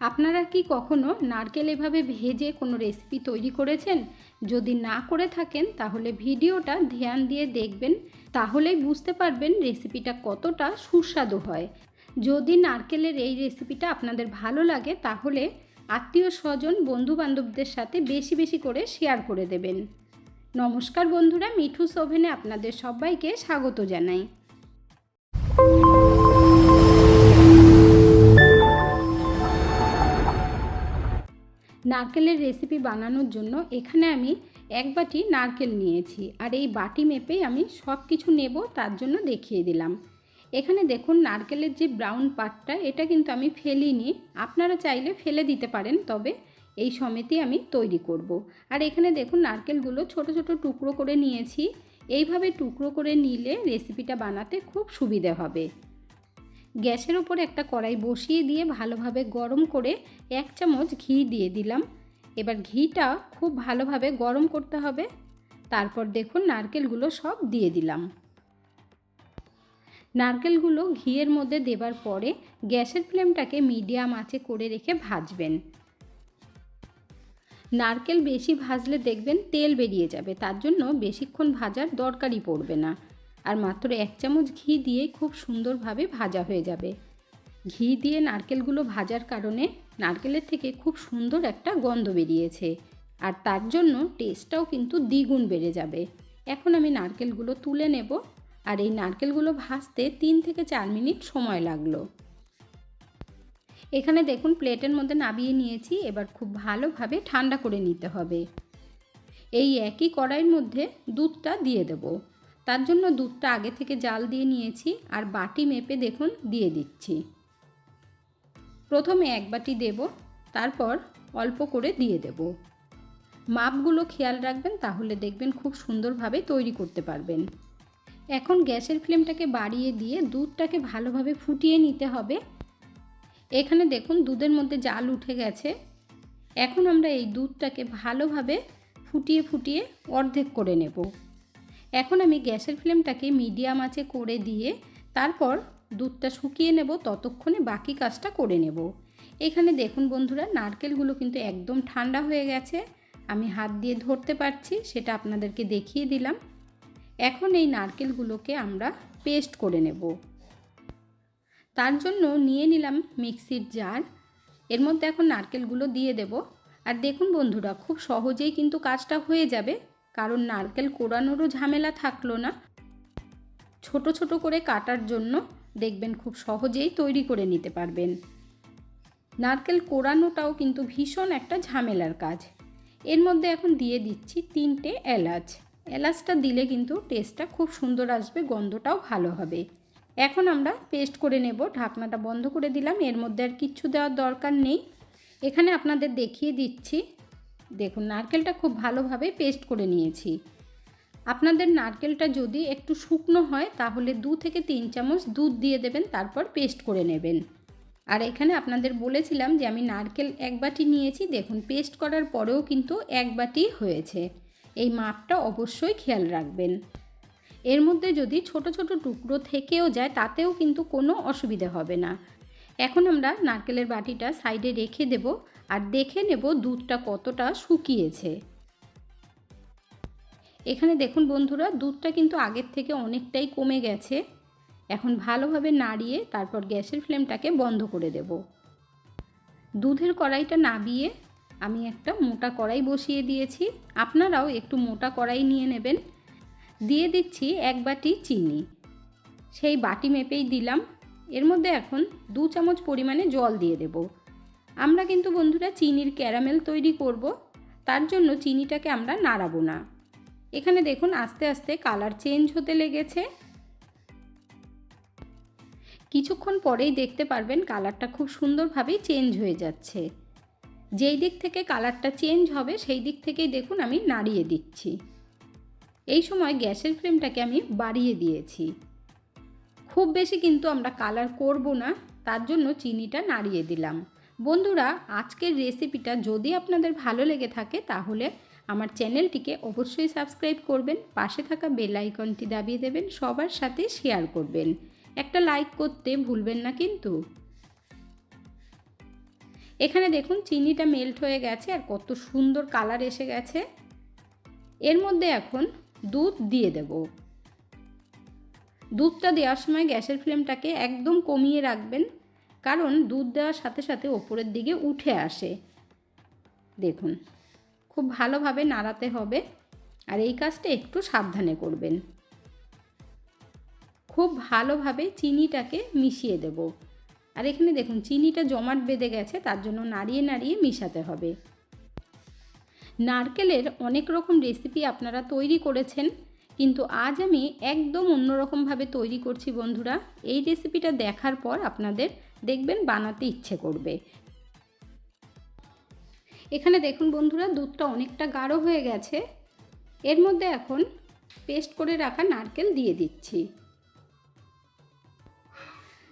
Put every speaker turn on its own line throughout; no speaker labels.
আপনারা কি কখনো নারকেল এভাবে ভেজে কোনো রেসিপি তৈরি করেছেন? যদি না করে থাকেন, তাহলে ভিডিওটা ধ্যান দিয়ে দেখবেন, তাহলেই বুঝতে পারবেন রেসিপিটা কতটা সুস্বাদু হয়। যদি নারকেলের এই রেসিপিটা আপনাদের ভালো লাগে, তাহলে আত্মীয় স্বজন বন্ধু বান্ধবদের সাথে বেশি বেশি করে শেয়ার করে দেবেন। নমস্কার বন্ধুরা মিঠু ওভেনে আপনাদের সবাইকে স্বাগত জানাই। নারকেলের রেসিপি বানানোর জন্য এখানে আমি এক বাটি নারকেল নিয়েছি। আর এই বাটি মেপেই আমি সব কিছু নেব, তার জন্য দেখিয়ে দিলাম। এখানে দেখুন নারকেলের যে ব্রাউন পার্টটা এটা কিন্তু আমি ফেলিনি। আপনারা চাইলে ফেলে দিতে পারেন, তবে এই সমেতই আমি তৈরি করব। আর এখানে দেখুন নারকেলগুলো ছোট ছোট টুকরো করে নিয়েছি। এইভাবে টুকরো করে নিলে রেসিপিটা বানাতে খুব সুবিধে হবে। গ্যাসের ওপর একটা কড়াই বসিয়ে দিয়ে ভালোভাবে গরম করে এক চামচ ঘি দিয়ে দিলাম। এবার ঘিটা খুব ভালোভাবে গরম করতে হবে। তারপর দেখুন নারকেলগুলো সব দিয়ে দিলাম। নারকেলগুলো ঘিয়ের মধ্যে দেবার পরে গ্যাসের ফ্লেমটাকে মিডিয়াম আঁচে করে রেখে ভাজবেন। নারকেল বেশি ভাজলে দেখবেন তেল বেরিয়ে যাবে, তার জন্য বেশিক্ষণ ভাজার দরকারই পড়বে না। আর মাত্র এক চামচ ঘি দিয়ে খুব সুন্দরভাবে ভাজা হয়ে যাবে। ঘি দিয়ে নারকেলগুলো ভাজার কারণে নারকেলের থেকে খুব সুন্দর একটা গন্ধ বেরিয়েছে আর তার জন্য টেস্টটাও কিন্তু দ্বিগুণ বেড়ে যাবে। এখন আমি নারকেলগুলো তুলে নেব আর এই নারকেলগুলো ভাজতে তিন থেকে চার মিনিট সময় লাগল। এখানে দেখুন প্লেটের মধ্যে নাবিয়ে নিয়েছি, এবার খুব ভালোভাবে ঠান্ডা করে নিতে হবে। এই একই কড়াইয়ের মধ্যে দুধটা দিয়ে দেব। তার জন্য দুধটা আগে থেকে জাল দিয়ে নিয়েছি আর বাটি মেপে দেখুন দিয়ে দিচ্ছি। প্রথমে এক বাটি দেব, তারপর অল্প করে দিয়ে দেব। মাপগুলো খেয়াল রাখবেন, তাহলে দেখবেন খুব সুন্দরভাবে তৈরি করতে পারবেন। এখন গ্যাসের ফ্লেমটাকে বাড়িয়ে দিয়ে দুধটাকে ভালোভাবে ফুটিয়ে নিতে হবে। এখানে দেখুন দুধের মধ্যে জাল উঠে গেছে। এখন আমরা এই দুধটাকে ভালোভাবে ফুটিয়ে ফুটিয়ে অর্ধেক করে নেব। এখন আমি গ্যাসের ফ্লেমটাকে মিডিয়াম আঁচে করে দিয়ে তারপর দুধটা শুকিয়ে নেব, ততক্ষণে বাকি কাজটা করে নেব। এখানে দেখুন বন্ধুরা, নারকেলগুলো কিন্তু একদম ঠান্ডা হয়ে গেছে। আমি হাত দিয়ে ধরতে পারছি, সেটা আপনাদেরকে দেখিয়ে দিলাম। এখন এই নারকেলগুলোকে আমরা পেস্ট করে নেব। তার জন্য নিয়ে নিলাম মিক্সির জার। এর মধ্যে এখন নারকেলগুলো দিয়ে দেব। আর দেখুন বন্ধুরা, খুব সহজেই কিন্তু কাজটা হয়ে যাবে। কারণ নারকেল কোড়ানোরও ঝামেলা থাকল না। ছোট ছোট করে কাটার জন্য দেখবেন খুব সহজেই তৈরি করে নিতে পারবেন। নারকেল কোড়ানোটাও কিন্তু ভীষণ একটা ঝামেলার কাজ। এর মধ্যে এখন দিয়ে দিচ্ছি তিনটে এলাচ। এলাচটা দিলে কিন্তু টেস্টটা খুব সুন্দর আসবে, গন্ধটাও ভালো হবে। এখন আমরা পেস্ট করে নেব, ঢাকনাটা বন্ধ করে দিলাম, এর মধ্যে আর কিচ্ছু দেওয়ার দরকার নেই। এখানে আপনাদের দেখিয়ে দিচ্ছি দেখুন, নারকেলটা খুব ভালোভাবে পেস্ট করে নিয়েছি। আপনাদের নারকেলটা যদি একটু শুকনো হয়, তাহলে দু থেকে তিন চামচ দুধ দিয়ে দেবেন, তারপর পেস্ট করে নেবেন। আর এখানে আপনাদের বলেছিলাম যে আমি নারকেল এক বাটি নিয়েছি, দেখুন, পেস্ট করার পরেও কিন্তু এক বাটি হয়েছে। এই মাপটা অবশ্যই খেয়াল রাখবেন। এর মধ্যে যদি ছোট ছোট টুকরো থেকেও যায়, তাতেও কিন্তু কোনো অসুবিধে হবে না। এখন আমরা নারকেলের বাটিটা সাইডে রেখে দেব আর দেখে নেব দুধটা কতটা শুকিয়েছে। এখানে দেখুন বন্ধুরা, দুধটা কিন্তু আগের থেকে অনেকটাই কমে গেছে। এখন ভালোভাবে নাড়িয়ে তারপর গ্যাসের ফ্লেমটাকে বন্ধ করে দেব। দুধের কড়াইটা নাবিয়ে আমি একটা মোটা কড়াই বসিয়ে দিয়েছি। আপনারাও একটু মোটা কড়াই নিয়ে নেবেন। দিয়ে দিচ্ছি এক বাটি চিনি। সেই বাটি মেপেই দিলাম। এর মধ্যে এখন দু চামচ পরিমাণে জল দিয়ে দেব। আমরা কিন্তু বন্ধুরা চিনির ক্যারামেল তৈরি করব, তার জন্য চিনিটাকে আমরা নাড়াবো না। এখানে দেখুন আস্তে আস্তে কালার চেঞ্জ হতে লেগেছে। কিছুক্ষণ পরেই দেখতে পারবেন কালারটা খুব সুন্দরভাবেই চেঞ্জ হয়ে যাচ্ছে। যেই দিক থেকে কালারটা চেঞ্জ হবে, সেই দিক থেকেই দেখুন আমি নাড়িয়ে দিচ্ছি। এই সময় গ্যাসের ফ্লেমটাকে আমি বাড়িয়ে দিয়েছি। খুব বেশি কিন্তু আমরা কালার করব না, তার জন্য চিনিটা নাড়িয়ে দিলাম। বন্ধুরা, আজকের রেসিপিটা যদি আপনাদের ভালো লেগে থাকে, তাহলে আমার চ্যানেলটিকে অবশ্যই সাবস্ক্রাইব করবেন, পাশে থাকা বেল আইকনটি দাবিয়ে দেবেন, সবার সাথে শেয়ার করবেন। একটা লাইক করতে ভুলবেন না কিন্তু। এখানে দেখুন, চিনিটা মেল্ট হয়ে গেছে আর কত সুন্দর কালার এসে গেছে। এর মধ্যে এখন দুধ দিয়ে দেব। দুধটা দেওয়ার সময় গ্যাসের ফ্লেমটাকে একদম কমিয়ে রাখবেন, কারণ দুধ দেওয়ার সাথে সাথে ওপরের দিকে উঠে আসে। দেখুন, খুব ভালোভাবে নাড়াতে হবে আর এই কাজটা একটু সাবধানে করবেন। খুব ভালোভাবে চিনিটাকে মিশিয়ে দেব। আর এখানে দেখুন, চিনিটা জমাট বেঁধে গেছে, তার জন্য নাড়িয়ে নাড়িয়ে মিশাতে হবে। নারকেলের অনেক রকম রেসিপি আপনারা তৈরি করেছেন। কিন্তু আজ আমি একদম অন্যরকমভাবে তৈরি করছি বন্ধুরা। এই রেসিপিটা দেখার পর আপনাদের দেখবেন বানাতে ইচ্ছে করবে। এখানে দেখুন বন্ধুরা, দুধটা অনেকটা গাঢ় হয়ে গেছে। এর মধ্যে এখন পেস্ট করে রাখা নারকেল দিয়ে দিচ্ছি।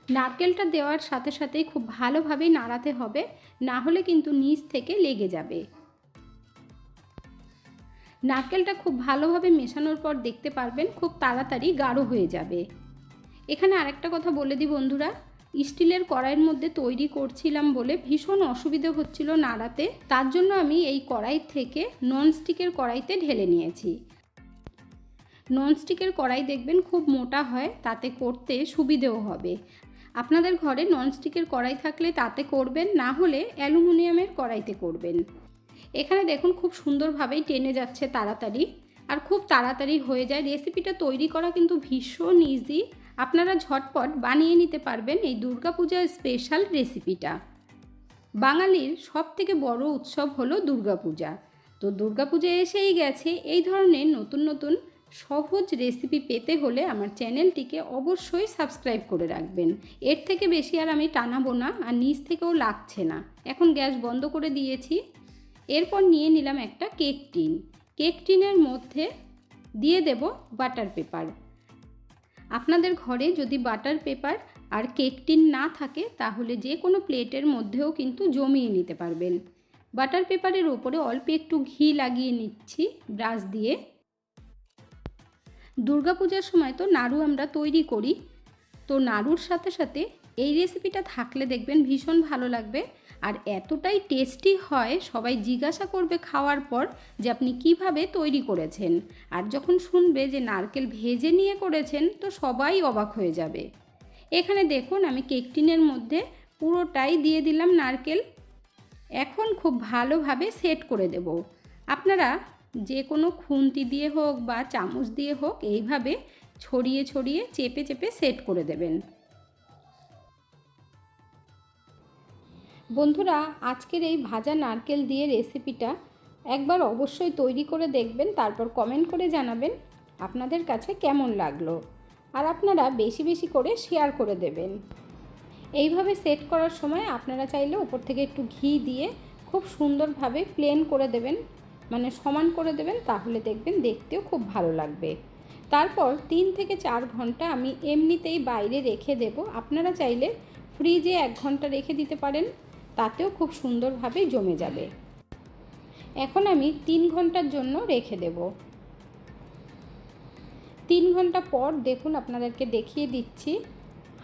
নারকেলটা দেওয়ার সাথে সাথেই খুব ভালোভাবে নাড়াতে হবে, না হলে কিন্তু নিচ থেকে লেগে যাবে। নারকেলটা খুব ভালোভাবে মেশানোর পর দেখতে পারবেন খুব তাড়াতাড়ি গাঢ় হয়ে যাবে। এখানে আরেকটা কথা বলে দিই বন্ধুরা, স্টিলের কড়াইয়ের মধ্যে তৈরি করছিলাম বলে ভীষণ অসুবিধে হচ্ছিল নাড়াতে, তার জন্য আমি এই কড়াই থেকে ননস্টিকের কড়াইতে ঢেলে নিয়েছি। ননস্টিকের কড়াই দেখবেন খুব মোটা হয়, তাতে করতে সুবিধেও হবে। আপনাদের ঘরে ননস্টিকের কড়াই থাকলে তাতে করবেন, না হলে অ্যালুমিনিয়ামের কড়াইতে করবেন। এখানে দেখুন খুব সুন্দরভাবেই টেনে যাচ্ছে তাড়াতাড়ি আর খুব তাড়াতাড়ি হয়ে যায়। রেসিপিটা তৈরি করা কিন্তু ভীষণ ইজি আপনারা ঝটপট বানিয়ে নিতে পারবেন এই দুর্গাপূজার স্পেশাল রেসিপিটা বাঙালির সব থেকে বড় উৎসব হলো দুর্গাপূজা। তো দুর্গাপূজা এসেই গেছে। এই ধরনের নতুন নতুন সহজ রেসিপি পেতে হলে আমার চ্যানেলটিকে অবশ্যই সাবস্ক্রাইব করে রাখবেন। এর থেকে বেশি আর আমি টানাবো না আর নিচ থেকেও লাগছে না। এখন গ্যাস বন্ধ করে দিয়েছি। এরপর নিয়ে নিলাম একটা কেক টিন। কেক টিনের মধ্যে দিয়ে দেব বাটার পেপার। আপনাদের ঘরে যদি বাটার পেপার আর কেক টিন না থাকে, তাহলে যে কোনো প্লেটের মধ্যেও কিন্তু জমিয়ে নিতে পারবেন। বাটার পেপারের ওপরে অল্প একটু ঘি লাগিয়ে নিচ্ছি ব্রাশ দিয়ে। দুর্গাপূজার সময় তো নাড়ু আমরা তৈরি করি। তো নাড়ুর সাথে সাথে এই রেসিপিটা থাকলে দেখবেন ভীষণ ভালো লাগবে। আর এতটাই টেস্টি হয়, সবাই জিজ্ঞাসা করবে খাওয়ার পর যে আপনি কীভাবে তৈরি করেছেন। আর যখন শুনবে যে নারকেল ভেজে নিয়ে করেছেন, তো সবাই অবাক হয়ে যাবে। এখানে দেখুন, আমি কেক টিনের মধ্যে পুরোটাই দিয়ে দিলাম নারকেল। এখন খুব ভালোভাবে সেট করে দেব। আপনারা যে কোনো খুন্তি দিয়ে হোক বা চামচ দিয়ে হোক, এইভাবে ছড়িয়ে ছড়িয়ে চেপে চেপে সেট করে দেবেন। বন্ধুরা, আজকের এই ভাজা নারকেল দিয়ে রেসিপিটা একবার অবশ্যই তৈরি করে দেখবেন, তারপর কমেন্ট করে জানাবেন আপনাদের কাছে কেমন লাগল। আর আপনারা বেশি বেশি করে শেয়ার করে দেবেন। এইভাবে সেট করার সময় আপনারা চাইলে উপর থেকে একটু ঘি দিয়ে খুব সুন্দরভাবে প্লেন করে দেবেন মানে সমান করে দেবেন, তাহলে দেখবেন দেখতেও খুব ভালো লাগবে। তারপর তিন থেকে চার ঘণ্টা আমি এমনিতেই বাইরে রেখে দেব। আপনারা চাইলে ফ্রিজে এক ঘণ্টা রেখে দিতে পারেন। তাতেও খুব সুন্দরভাবে জমে যাবে। এখন আমি তিন ঘণ্টার জন্য রেখে দেব। তিন ঘণ্টা পর দেখুন আপনাদেরকে দেখিয়ে দিচ্ছি।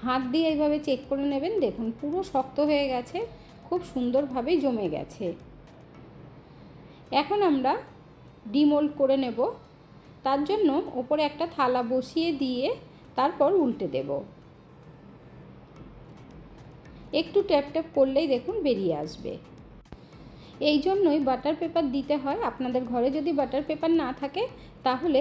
হাত দিয়ে এইভাবে চেক করে নেবেন, দেখুন পুরো শক্ত হয়ে গেছে, খুব সুন্দরভাবেই জমে গেছে। এখন আমরা ডিমোল্ড করে নেব। তার জন্য ওপরে একটা থালা বসিয়ে দিয়ে তারপর উল্টে দেব। একটু ট্যাপ ট্যাপ করলেই দেখুন বেরিয়ে আসবে। এই জন্যই বাটার পেপার দিতে হয়। আপনাদের ঘরে যদি বাটার পেপার না থাকে, তাহলে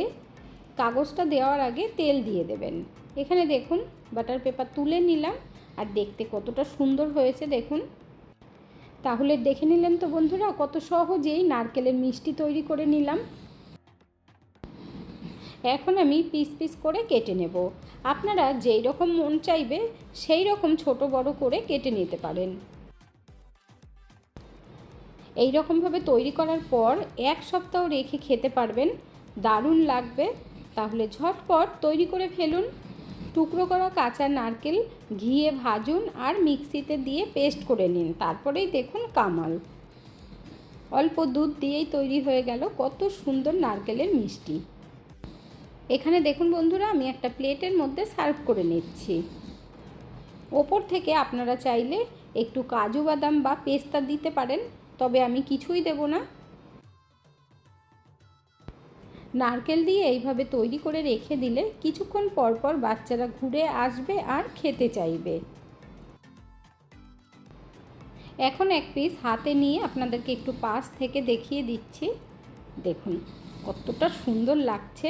কাগজটা দেওয়ার আগে তেল দিয়ে দেবেন। এখানে দেখুন বাটার পেপার তুলে নিলাম। আর দেখতে কতটা সুন্দর হয়েছে দেখুন। তাহলে দেখে নিলেন তো বন্ধুরা, কত সহজেই নারকেলের মিষ্টি তৈরি করে নিলাম। এখন আমি পিস পিস করে কেটে নেব। আপনারা যেই রকম মন চাইবে, সেই রকম ছোট বড় করে কেটে নিতে পারেন। এই রকমভাবে তৈরি করার পর এক সপ্তাহ রেখে খেতে পারবেন। দারুণ লাগবে। তাহলে ঝটপট তৈরি করে ফেলুন। টুকরো করা কাঁচা নারকেল ঘিয়ে ভাজুন আর মিক্সিতে দিয়ে পেস্ট করে নিন। তারপরেই দেখুন কামাল। অল্প দুধ দিয়েই তৈরি হয়ে গেল কত সুন্দর নারকেলের মিষ্টি। এখানে দেখুন বন্ধুরা, আমি একটা প্লেটের মধ্যে সার্ভ করে নিচ্ছি। ওপর থেকে আপনারা চাইলে একটু কাজু বাদাম বা পেস্তা দিতে পারেন, তবে আমি কিছুই দেব না। নারকেল দিয়ে এইভাবে তৈরি করে রেখে দিলে কিছুক্ষণ পর পর বাচ্চারা ঘুরে আসবে আর খেতে চাইবে। এখন এক পিস হাতে নিয়ে আপনাদেরকে একটু পাশ থেকে দেখিয়ে দিচ্ছি। দেখুন, কতটা সুন্দর লাগছে।